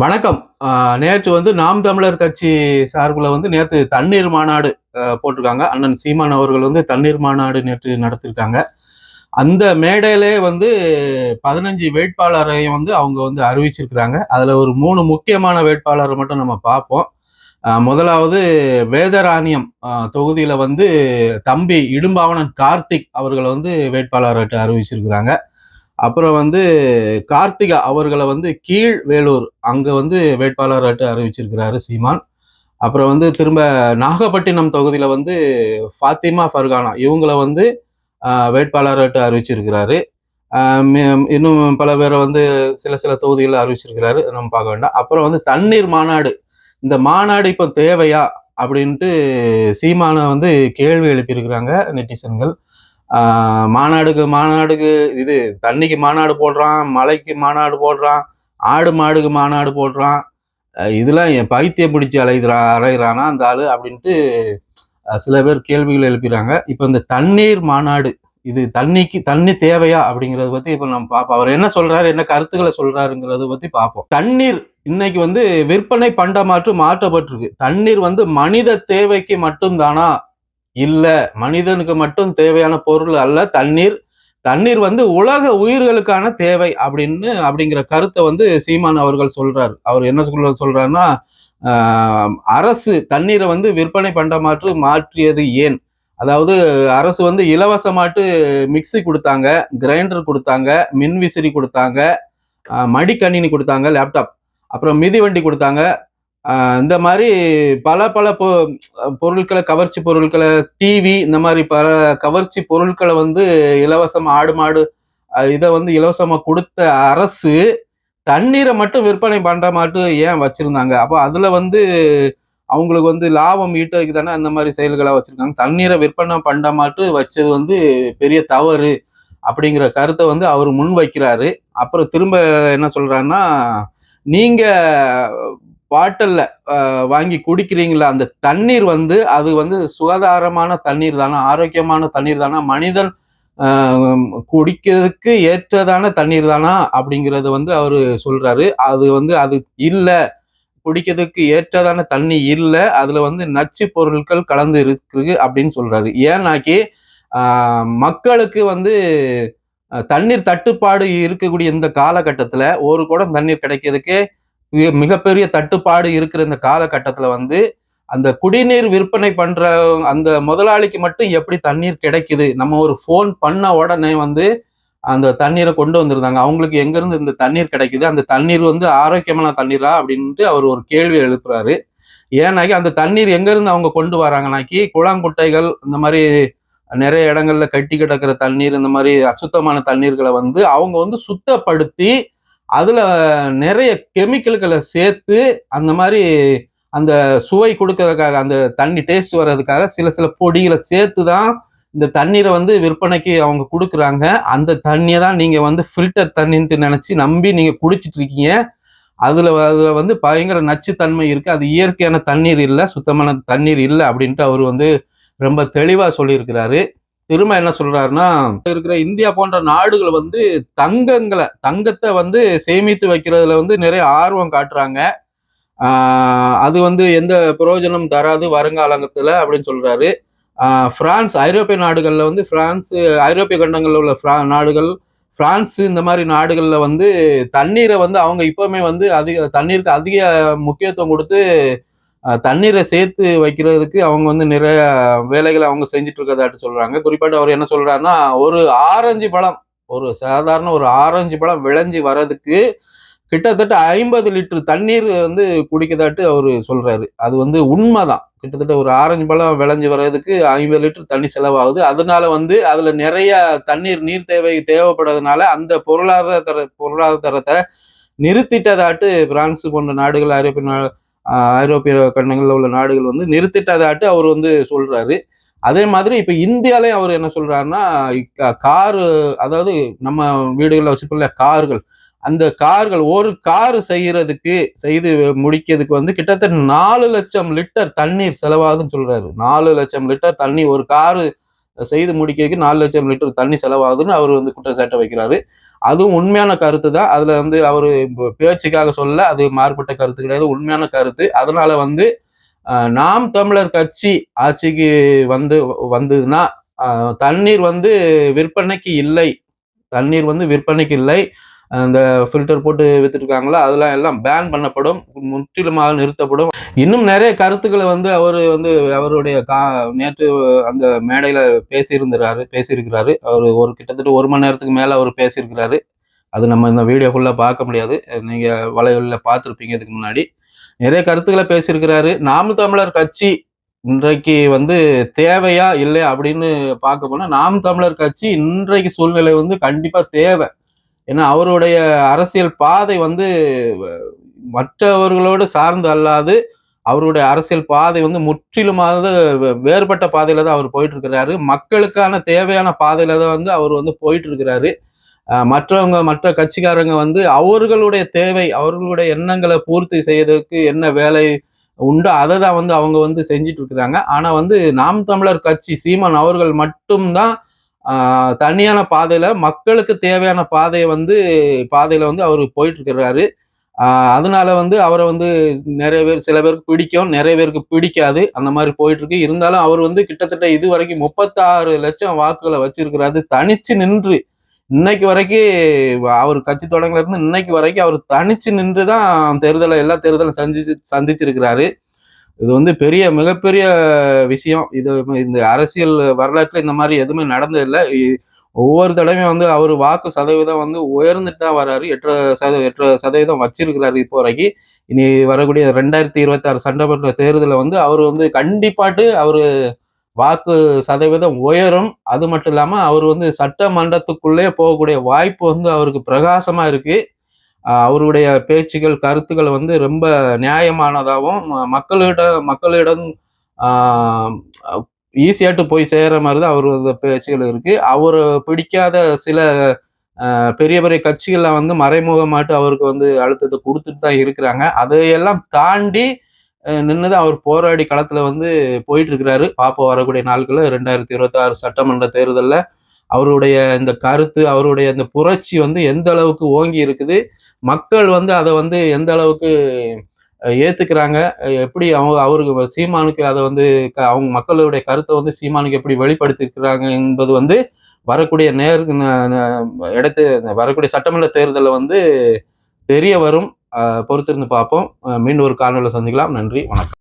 வணக்கம். நேற்று வந்து நாம் தமிழர் கட்சி சார்பில் வந்து நேற்று தண்ணீர் மாநாடு போட்டிருக்காங்க. அண்ணன் சீமான் அவர்கள் வந்து தண்ணீர் மாநாடு நேற்று நடத்திருக்காங்க. அந்த மேடையிலே வந்து பதினஞ்சு வேட்பாளரையும் வந்து அவங்க வந்து அறிவிச்சிருக்கிறாங்க. அதில் ஒரு மூணு முக்கியமான வேட்பாளரை மட்டும் நம்ம பார்ப்போம். முதலாவது வேதராணியம் தொகுதியில் வந்து தம்பி இடும்பாவனன் கார்த்திக் அவர்களை வந்து வேட்பாளர்கிட்ட அறிவிச்சிருக்கிறாங்க. அப்புறம் வந்து கார்த்திகா அவர்களை வந்து கீழ் வேலூர் அங்கே வந்து வேட்பாளராட்டு அறிவிச்சிருக்கிறாரு சீமான். அப்புறம் வந்து திரும்ப நாகப்பட்டினம் தொகுதியில் வந்து ஃபாத்திமா ஃபர்கானா இவங்கள வந்து வேட்பாளராட்டு அறிவிச்சிருக்கிறாரு. இன்னும் பல பேரை வந்து சில சில தொகுதிகளில் அறிவிச்சிருக்கிறாரு. நம்ம பார்க்க வேண்டாம். அப்புறம் வந்து தண்ணீர் மாநாடு. இந்த மாநாடு இப்போ தேவையா? அப்படின்ட்டு சீமானை வந்து கேள்வி எழுப்பியிருக்கிறாங்க நெட்டிசன்கள். மாநாடுக்கு மாநாடுக்கு இது தண்ணிக்கு மாநாடு போடுறான் மலைக்கு மாநாடு போடுறான் ஆடு மாடுக்கு மாநாடு போடுறான். இதெல்லாம் என் பைத்தியம் பிடிச்சி அலைகிறா அலைகிறானா அந்த ஆள் அப்படின்ட்டு சில பேர் கேள்விகள் எழுப்பிறாங்க. இப்போ இந்த தண்ணீர் மாநாடு இது தண்ணிக்கு தண்ணி தேவையா அப்படிங்கிறத பத்தி இப்ப நம்ம பார்ப்போம் அவர் என்ன சொல்றாரு என்ன கருத்துக்களை சொல்றாருங்கிறத பத்தி பார்ப்போம் தண்ணீர் இன்னைக்கு வந்து விற்பனை பண்டமாற்று மாற்றப்பட்டிருக்கு. தண்ணீர் வந்து மனித தேவைக்கு மட்டும்தானா? இல்லை மனிதனுக்கு மட்டும் தேவையான பொருள் அல்ல தண்ணீர். தண்ணீர் வந்து உலக உயிர்களுக்கான தேவை அப்படின்னு அப்படிங்கிற கருத்தை வந்து சீமான் அவர்கள் சொல்றாரு. அவர் என்ன சொல்ல சொல்றாருன்னா அரசு தண்ணீரை வந்து விற்பனை பண்டமாற்று மாற்றியது ஏன்? அதாவது அரசு வந்து இலவசமாட்டு மிக்ஸி கொடுத்தாங்க கிரைண்டர் கொடுத்தாங்க மின்விசிறி கொடுத்தாங்க மடிக்கணினி கொடுத்தாங்க லேப்டாப். அப்புறம் மிதிவண்டி கொடுத்தாங்க இந்த மாதிரி பல பல பொ- பொருட்களை கவர்ச்சி பொருட்களை டிவி இந்த மாதிரி பல கவர்ச்சி பொருட்களை வந்து இலவசமாக ஆடு மாடு இதை வந்து இலவசமாக கொடுத்த அரசு தண்ணீரை மட்டும் விற்பனை பண்ணுற மாட்டு ஏன் வச்சுருந்தாங்க? அப்போ அதில் வந்து அவங்களுக்கு வந்து லாபம் ஈட்டதுக்கு தானே அந்த மாதிரி செயல்களாக வச்சுருக்காங்க. தண்ணீரை விற்பனை பண்ண மாட்டு வச்சது வந்து பெரிய தவறு அப்படிங்கிற கருத்தை வந்து அவர் முன் வைக்கிறாரு அப்புறம் திரும்ப என்ன சொல்கிறாருன்னா நீங்கள் பாட்டில் வாங்கி குடிக்கிறீங்களா? அந்த தண்ணீர் வந்து அது வந்து சுகாதாரமான தண்ணீர் தானே? ஆரோக்கியமான தண்ணீர் தானா? மனிதன் குடிக்கிறதுக்கு ஏற்றதான தண்ணீர் தானா? அப்படிங்கிறது வந்து அவர் சொல்கிறாரு அது வந்து அது இல்லை. குடிக்கிறதுக்கு ஏற்றதான தண்ணி இல்லை. அதில் வந்து நச்சு பொருட்கள் கலந்து இருக்கு அப்படின்னு சொல்கிறாரு ஏன்னாக்கி மக்களுக்கு வந்து தண்ணீர் தட்டுப்பாடு இருக்கக்கூடிய இந்த காலகட்டத்தில் ஒரு குடம் தண்ணீர் கிடைக்கிறதுக்கு மிகப்பெரிய தட்டுப்பாடு இருக்கிற இந்த காலகட்டத்தில் வந்து அந்த குடிநீர் விற்பனை பண்ற அந்த முதலாளிக்கு மட்டும் எப்படி தண்ணீர் கிடைக்குது? நம்ம ஒரு ஃபோன் பண்ண உடனே வந்து அந்த தண்ணீரை கொண்டு வந்திருந்தாங்க. அவங்களுக்கு எங்கேருந்து இந்த தண்ணீர் கிடைக்குது? அந்த தண்ணீர் வந்து ஆரோக்கியமான தண்ணீரா? அப்படின்ட்டு அவர் ஒரு கேள்வி எழுப்புறாரு. ஏன்னாக்கி அந்த தண்ணீர் எங்கேருந்து அவங்க கொண்டு வராங்கனாக்கி குளங்குட்டைகள் இந்த மாதிரி நிறைய இடங்கள்ல கட்டி கிடக்கிற தண்ணீர் இந்த மாதிரி அசுத்தமான தண்ணீர்களை வந்து அவங்க வந்து சுத்தப்படுத்தி அதில் நிறைய கெமிக்கல்களை சேர்த்து அந்த மாதிரி அந்த சுவை கொடுக்கறதுக்காக அந்த தண்ணி டேஸ்ட் வர்றதுக்காக சில சில பொடிகளை சேர்த்து தான் இந்த தண்ணீரை வந்து விற்பனைக்கு அவங்க கொடுக்குறாங்க. அந்த தண்ணியை தான் நீங்கள் வந்து ஃபில்டர் தண்ணின்ட்டு நினச்சி நம்பி நீங்கள் குடிச்சிட்டு இருக்கீங்க. அதில் அதில் வந்து பயங்கர நச்சுத்தன்மை இருக்குது அது இயற்கையான தண்ணீர் இல்லை சுத்தமான தண்ணீர் இல்லை அப்படின்ட்டு அவர் வந்து ரொம்ப தெளிவாக சொல்லியிருக்கிறாரு. திரும்ப என்ன சொல்றாருன்னா இருக்கிற இந்தியா போன்ற நாடுகள் வந்து தங்கங்களை தங்கத்தை வந்து சேமித்து வைக்கிறதுல வந்து நிறைய ஆர்வம் காட்டுறாங்க. அது வந்து எந்த பிரயோஜனம் தராது வருங்காலத்தில் அப்படின்னு சொல்றாரு. பிரான்ஸ் ஐரோப்பிய நாடுகளில் வந்து பிரான்ஸ் ஐரோப்பிய கண்டங்களில் உள்ள ஃப்ரா நாடுகள் பிரான்ஸ் இந்த மாதிரி நாடுகளில் வந்து தண்ணீரை வந்து அவங்க இப்போவுமே வந்து அதிக தண்ணீருக்கு அதிக முக்கியத்துவம் கொடுத்து தண்ணீரை சேர்த்து வைக்கிறதுக்கு அவங்க வந்து நிறைய வேலைகளை அவங்க செஞ்சுட்டு இருக்கதாட்டு சொல்றாங்க. குறிப்பாட்டு அவர் என்ன சொல்றாருன்னா ஒரு ஆரஞ்சு பழம் ஒரு சாதாரண ஒரு ஆரஞ்சு பழம் விளைஞ்சி வர்றதுக்கு கிட்டத்தட்ட ஐம்பது லிட்டர் தண்ணீர் வந்து குடிக்கதாட்டு அவர் சொல்றாரு. அது வந்து உண்மைதான். கிட்டத்தட்ட ஒரு ஆரஞ்சு பழம் விளைஞ்சி வர்றதுக்கு ஐம்பது லிட்டர் தண்ணி செலவாகுது. அதனால வந்து அதுல நிறைய தண்ணீர் நீர் தேவை தேவைப்படுறதுனால அந்த பொருளாதார பொருளாதாரத்தை நிறுத்திட்டதாட்டு பிரான்ஸ் போன்ற நாடுகள் ஐரோப்பிய நா- ஐரோப்பிய கண்டங்களில் உள்ள நாடுகள் வந்து நிறுத்திட்டதாட்டு அவர் வந்து சொல்றாரு. அதே மாதிரி இப்போ இந்தியாலையும் அவர் என்ன சொல்றாருன்னா காரு அதாவது நம்ம வீடுகளில் வச்சுக்கல கார்கள். அந்த கார்கள் ஒரு கார் செய்யறதுக்கு செய்து முடிக்கிறதுக்கு வந்து கிட்டத்தட்ட நாலு லட்சம் லிட்டர் தண்ணீர் செலவாகுதுன்னு சொல்றாரு. நாலு லட்சம் லிட்டர் தண்ணி ஒரு காரு செய்து முடிக்கிறதுக்கு நாலு லட்சம் லிட்டர் தண்ணி செலவாகுதுன்னு அவர் வந்து குற்றச்சாட்டை வைக்கிறாரு. அதுவும் உண்மையான கருத்து தான். அதுல வந்து அவர் பேச்சுக்காக சொல்ல அது மாறுபட்ட கருத்து கிடையாது. உண்மையான கருத்து. அதனால வந்து நாம் தமிழர் கட்சி ஆட்சிக்கு வந்து வந்ததுன்னா தண்ணீர் வந்து விற்பனைக்கு இல்லை. தண்ணீர் வந்து விற்பனைக்கு இல்லை. அந்த ஃபில்டர் போட்டு வித்துருக்காங்களா அதெல்லாம் எல்லாம் பேன் பண்ணப்படும். முற்றிலுமாக நிறுத்தப்படும். இன்னும் நிறைய கருத்துக்களை வந்து அவர் வந்து அவருடைய கா நேற்று அந்த மேடையில் பேசியிருந்தாரு பேசியிருக்கிறாரு. அவர் ஒரு கிட்டத்தட்ட ஒரு மணி நேரத்துக்கு மேலே அவர் பேசியிருக்கிறாரு. அது நம்ம இந்த வீடியோ ஃபுல்லாக பார்க்க முடியாது. நீங்கள் வலைகளில் பார்த்துருப்பீங்க இதுக்கு முன்னாடி. நிறைய கருத்துக்களை பேசியிருக்கிறாரு. நாம் தமிழர் கட்சி இன்றைக்கு வந்து தேவையா இல்லை அப்படின்னு பார்க்க போனால் நாம் தமிழர் கட்சி இன்றைக்கு சூழ்நிலை வந்து கண்டிப்பாக தேவை. ஏன்னா அவருடைய அரசியல் பாதை வந்து மற்றவர்களோடு சார்ந்து அல்லாது அவருடைய அரசியல் பாதை வந்து முற்றிலுமாக வே- வேறுபட்ட பாதையில தான் அவர் போயிட்டு இருக்கிறாரு மக்களுக்கான தேவையான பாதையில தான் வந்து அவர் வந்து போயிட்டு இருக்கிறாரு மற்றவங்க மற்ற கட்சிக்காரங்க வந்து அவர்களுடைய தேவை அவர்களுடைய எண்ணங்களை பூர்த்தி செய்யறதுக்கு என்ன வேலை உண்டோ அதை தான் வந்து அவங்க வந்து செஞ்சிட்டு இருக்கிறாங்க ஆனா வந்து நாம் தமிழர் கட்சி சீமான் அவர்கள் மட்டும்தான் தனியான பாதையில மக்களுக்கு தேவையான பாதையை வந்து பாதையில வந்து அவர் போயிட்டு இருக்கிறாரு அதனால வந்து அவரை வந்து நிறைய பேர் சில பேருக்கு பிடிக்கும் நிறைய பேருக்கு பிடிக்காது. அந்த மாதிரி போயிட்டு இருக்கு இருந்தாலும் அவர் வந்து கிட்டத்தட்ட இது வரைக்கும் முப்பத்தாறு லட்சம் வாக்குகளை வச்சிருக்கிறாரு. தனிச்சு நின்று இன்னைக்கு வரைக்கும் அவர் கட்சி தொடங்கல இருந்து இன்னைக்கு வரைக்கும் அவர் தனிச்சு நின்று தான் தேர்தலை எல்லா தேர்தலும் சந்திச்சு சந்திச்சிருக்கிறாரு. இது வந்து பெரிய மிகப்பெரிய விஷயம். இது இந்த அரசியல் வரலாற்றுல இந்த மாதிரி எதுவுமே நடந்ததில்லை. இ- ஒவ்வொரு தடவையும் வந்து அவர் வாக்கு சதவீதம் வந்து உயர்ந்துட்டு தான் வர்றாரு எட்டு சத எட்டு சதவீதம் வச்சிருக்கிறாரு இப்போ வரைக்கும் இனி வரக்கூடிய ரெண்டாயிரத்தி இருபத்தி ஆறு சட்டமன்ற தேர்தலில் வந்து அவர் வந்து கண்டிப்பாட்டு அவர் வாக்கு சதவீதம் உயரும். அது மட்டும் இல்லாமல் அவர் வந்து சட்டமன்றத்துக்குள்ளே போகக்கூடிய வாய்ப்பு வந்து அவருக்கு பிரகாசமாக இருக்குது அவருடைய பேச்சுகள் கருத்துக்கள் வந்து ரொம்ப நியாயமானதாகவும் மக்களிட மக்களிடம் மக்களிடம் ஈஸியாட்டு போய் சேர்கிற மாதிரி தான் அவர் பேச்சுகள் இருக்கு. அவர் பிடிக்காத சில பெரிய பெரிய கட்சிகளில் வந்து மறைமுகமாட்டு அவருக்கு வந்து அழுத்தத்தை கொடுத்துட்டு தான் இருக்கிறாங்க. அதையெல்லாம் தாண்டி நின்றுதான் அவர் போராடி களத்துல வந்து போயிட்டு இருக்கிறாரு பாப்போம் வரக்கூடிய நாட்களில் ரெண்டாயிரத்தி இருபத்தி ஆறு சட்டமன்ற தேர்தலில் அவருடைய இந்த கருத்து அவருடைய இந்த புரட்சி வந்து எந்த அளவுக்கு ஓங்கி இருக்குது மக்கள் வந்து அதை வந்து எந்த அளவுக்கு ஏத்துக்கிறாங்க எப்படி அவங்க அவருக்கு சீமானுக்கு அதை வந்து க- அவங்க மக்களுடைய கருத்தை வந்து சீமானுக்கு எப்படி வெளிப்படுத்திருக்கிறாங்க என்பது வந்து வரக்கூடிய நேர் ந- இடத்து வரக்கூடிய சட்டமன்ற தேர்தலில் வந்து தெரிய வரும். பொறுத்திருந்து பார்ப்போம். மீண்டும் ஒரு காணொலியில் சந்திக்கலாம். நன்றி. வணக்கம்.